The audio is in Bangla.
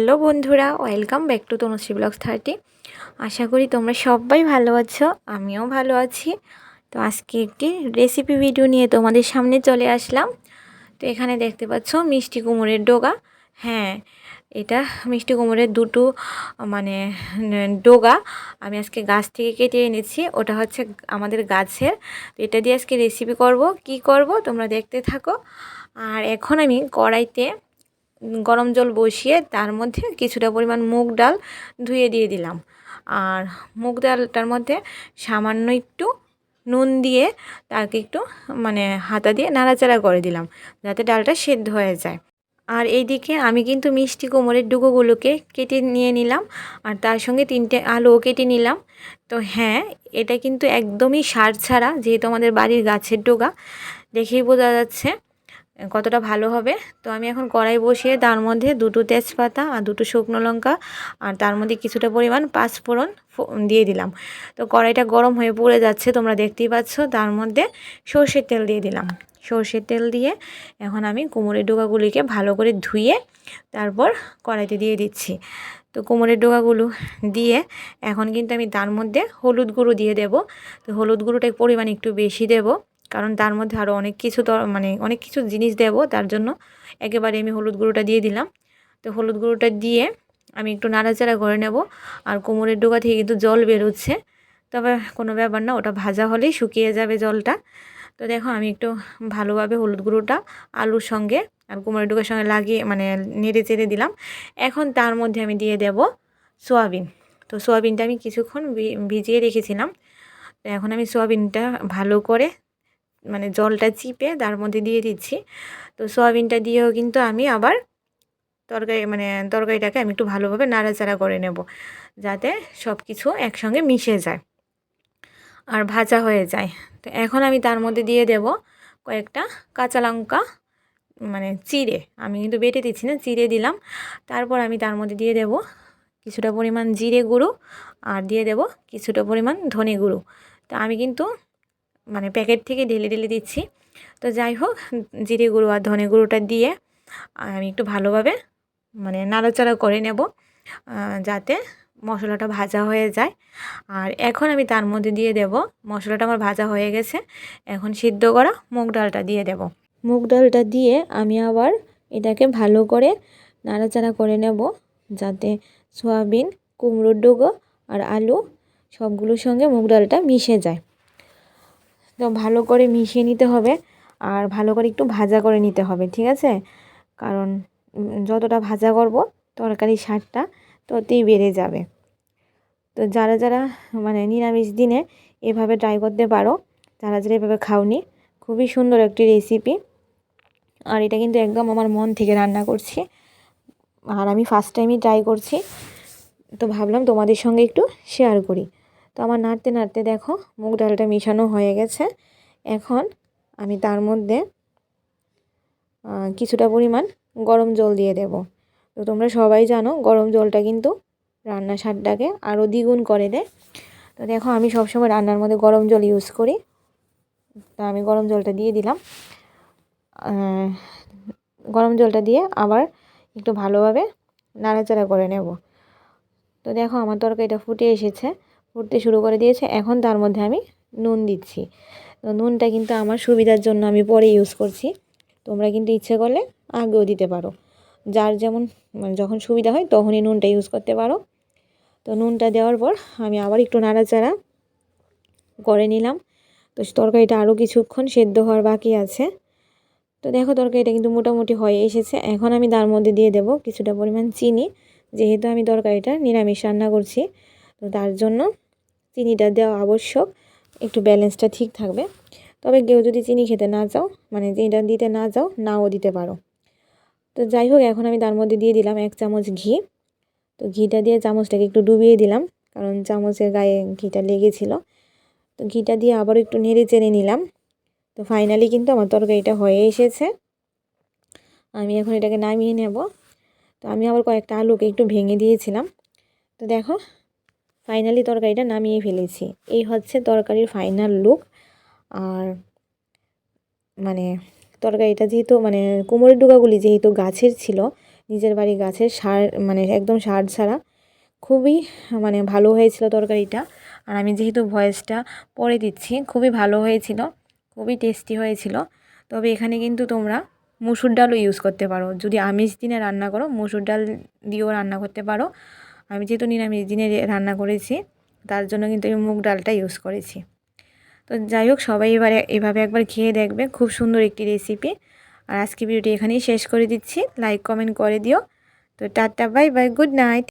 হ্যালো বন্ধুরা, welcome back to Tanushree blogs thirty. আশা করি তোমরা সবাই ভালো আছো, আমিও ভালো আছি। তো আজকে একটি রেসিপি ভিডিও নিয়ে তোমাদের সামনে চলে আসলাম। তো এখানে দেখতে পাচ্ছ মিষ্টি কুমড়ের ডোগা। হ্যাঁ এটা মিষ্টি কুমড়ের দুটো মানে ডোগা আমি আজকে গাছ থেকে কেটে এনেছি। ওটা হচ্ছে আমাদের গাছের। এটা দিয়ে আজকে রেসিপি করব। কি করব তোমরা দেখতে থাকো। আর এখন আমি কড়াইতে গরম জল বসিয়ে তার মধ্যে কিছুটা পরিমাণ মুগ ডাল ধুয়ে দিয়ে দিলাম। আর মুগ ডালটার মধ্যে সামান্য একটু নুন দিয়ে তাকে একটু মানে হাতা দিয়ে নাড়াচাড়া করে দিলাম যাতে ডালটা সেদ্ধ হয়ে যায়। আর এইদিকে আমি কিন্তু মিষ্টি কোমরের ডুগোগুলোকে কেটে নিয়ে নিলাম আর তার সঙ্গে তিনটে আলুও কেটে নিলাম। তো হ্যাঁ এটা কিন্তু একদমই সার ছাড়া, যেহেতু আমাদের বাড়ির গাছের ডোগা, দেখেই বোঝা যাচ্ছে। কতটা ভালো হবে? তো আমি এখন কড়াই বসিয়ে তার মধ্যে দুটো তেজপাতা আর দুটো শুকনো লঙ্কা আর তার মধ্যে কিছুটা পরিমাণ পাঁচফোড়ন দিয়ে দিলাম। তো কড়াইটা গরম হয়ে পড়ে যাচ্ছে, তোমরা দেখতেই পাচ্ছ। তার মধ্যে সর্ষের তেল দিয়ে দিলাম। সর্ষের তেল দিয়ে এখন আমি কোমরের ডোকাগুলিকে ভালো করে ধুয়ে তারপর কড়াইতে দিয়ে দিচ্ছি। তো কোমরের ডোকাগুলো দিয়ে এখন কিন্তু আমি তার মধ্যে হলুদ গুঁড়ো দিয়ে দেব। তো হলুদ গুঁড়োটার পরিমাণ একটু বেশি দেবো। কারণ তার মধ্যে আরও অনেক কিছু মানে অনেক কিছু জিনিস দেব, তার জন্য একেবারে আমি হলুদ গুঁড়োটা দিয়ে দিলাম। তো হলুদ গুঁড়োটা দিয়ে আমি একটু নাড়াচাড়া করে নেব আর কোমরের ডোকা থেকে কিন্তু জল বেরোচ্ছে। তবে কোনো ব্যাপার না, ওটা ভাজা হলেই শুকিয়ে যাবে জলটা। তো দেখো আমি একটু ভালোভাবে হলুদ গুঁড়োটা আলুর সঙ্গে আর কোমরের ডোকার সঙ্গে লাগিয়ে মানে নেড়ে চেড়ে দিলাম। এখন তার মধ্যে আমি দিয়ে দেব সোয়াবিন। তো সোয়াবিনটা আমি কিছুক্ষণ ভিজিয়ে রেখেছিলাম। তো এখন আমি সোয়াবিনটা ভালো করে মানে জলটা চিপে তার মধ্যে দিয়ে দিচ্ছি। তো সয়াবিনটা দিয়েও কিন্তু আমি আবার তরকারি মানে তরকারিটাকে আমি একটু ভালোভাবে নাড়াচাড়া করে নেব, যাতে সব কিছু একসঙ্গে মিশে যায় আর ভাজা হয়ে যায়। তো এখন আমি তার মধ্যে দিয়ে দেব কয়েকটা কাঁচা লঙ্কা মানে চিড়ে, আমি কিন্তু বেটে দিচ্ছি না, চিড়ে দিলাম। তারপর আমি তার মধ্যে দিয়ে দেব কিছুটা পরিমাণ জিরে গুঁড়ো আর দিয়ে দেব কিছুটা পরিমাণ ধনে গুঁড়ো। তা আমি কিন্তু মানে প্যাকেট থেকে ঢেলে ঢেলে দিচ্ছি। তো যাই হোক, জিরে গুঁড়ো আর ধনে গুঁড়োটা দিয়ে আমি একটু ভালোভাবে মানে নাড়াচাড়া করে নেব যাতে মশলাটা ভাজা হয়ে যায়। আর এখন আমি তার মধ্যে দিয়ে দেব, মশলাটা আমার ভাজা হয়ে গেছে। এখন সিদ্ধ করা মুগ ডালটা দিয়ে দেব। মুগ ডালটা দিয়ে আমি আবার এটাকে ভালো করে নাড়াচাড়া করে নেব, যাতে সয়াবিন, কুমড়োর ডুগো আর আলু সবগুলোর সঙ্গে মুগ ডালটা মিশে যায়। তো ভালো করে মিশিয়ে নিতে হবে আর ভালো করে একটু ভাজা করে নিতে হবে, ঠিক আছে? কারণ যতটা ভাজা করব তরকারি স্বাদটা ততই বেড়ে যাবে। তো যারা যারা মানে নিরামিষ দিনে এভাবে ট্রাই করতে পারো, যারা যারা এভাবে খাওনি, খুবই সুন্দর একটি রেসিপি আর এটা কিন্তু একদম আমার মন থেকে রান্না করছি। আর আমি ফার্স্ট টাইমই ট্রাই করছি। তো ভাবলাম তোমাদের সঙ্গে একটু শেয়ার করি। তো আমার নাড়তে নাড়তে দেখো মুগ ডালটা মিশানো হয়ে গেছে। এখন আমি তার মধ্যে কিছুটা পরিমাণ গরম জল দিয়ে দেব। তো তোমরা সবাই জানো গরম জলটা কিন্তু রান্নার স্বাদটাকে আরও দ্বিগুণ করে দেয়। তো দেখো আমি সবসময় রান্নার মধ্যে গরম জল ইউজ করি। তো আমি গরম জলটা দিয়ে দিলাম। গরম জলটা দিয়ে আবার একটু ভালোভাবে নাড়াচাড়া করে নেব। তো দেখো আমার তরকারিটা ফুটে এসেছে। ফুটতে শুরু করে দিয়েছে। এখন তার মধ্যে আমি নুন দিচ্ছি। তো নুনটা কিন্তু আমার সুবিধার জন্য আমি পরে ইউজ করছি। তোমরা কিন্তু ইচ্ছে করলে আগেও দিতে পারো। যার যেমন মানে যখন সুবিধা হয় তখনই নুনটা ইউজ করতে পারো। তো নুনটা দেওয়ার পর আমি আবার একটু নাড়াচাড়া করে নিলাম। তো তরকারিটা আরও কিছুক্ষণ সেদ্ধ হওয়ার বাকি আছে। তো দেখো তরকারিটা কিন্তু মোটামুটি হয়ে এসেছে। এখন আমি তার মধ্যে দিয়ে দেব কিছুটা পরিমাণ চিনি। যেহেতু আমি তরকারিটা নিরামিষ রান্না করছি তো তার জন্য চিনিটা দেওয়া আবশ্যক। একটু ব্যালেন্সটা ঠিক থাকবে। তবে কেউ যদি চিনি খেতে না চাও মানে চিনিটা দিতে না চাও, নাও দিতে পারো। তো যাই হোক, এখন আমি তার মধ্যে দিয়ে দিলাম এক চামচ ঘি। তো ঘিটা দিয়ে চামচটাকে একটু ডুবিয়ে দিলাম, কারণ চামচের গায়ে ঘিটা লেগেছিলো। তো ঘিটা দিয়ে আবার একটু নেড়ে চেড়ে নিলাম। তো ফাইনালি কিন্তু আমার তরকারিটা হয়ে এসেছে। আমি এখন এটাকে নামিয়ে নেব। তো আমি আবার কয়েকটা আলুকে একটু ভেঙে দিয়েছিলাম। তো দেখো ফাইনালি তরকারিটা নামিয়ে ফেলেছি। এই হচ্ছে তরকারির ফাইনাল লুক আর মানে তরকারিটা যেহেতু মানে কোমরের ডুগাগুলি যেহেতু গাছের ছিল, নিজের বাড়ি গাছের সার মানে একদম সার ছাড়া খুবই মানে ভালো হয়েছিল তরকারিটা। আর আমি যেহেতু ভয়েসটা পরে দিচ্ছি, খুবই ভালো হয়েছিল, খুবই টেস্টি হয়েছিল। তবে এখানে কিন্তু তোমরা মুসুর ডালও ইউজ করতে পারো। যদি আমিষ দিনে রান্না করো, মুসুর ডাল দিয়েও রান্না করতে পারো। আমি যেহেতু নিরামিষ দিনে রান্না করেছি, তার জন্য কিন্তু আমি মুগ ডালটা ইউজ করেছি। তো যাই হোক, সবাই এবারে এভাবে একবার খেয়ে দেখবে, খুব সুন্দর একটি রেসিপি আর আজকে ভিডিওটি এখানেই শেষ করে দিচ্ছি। লাইক কমেন্ট করে দিও। তো tata bye bye good night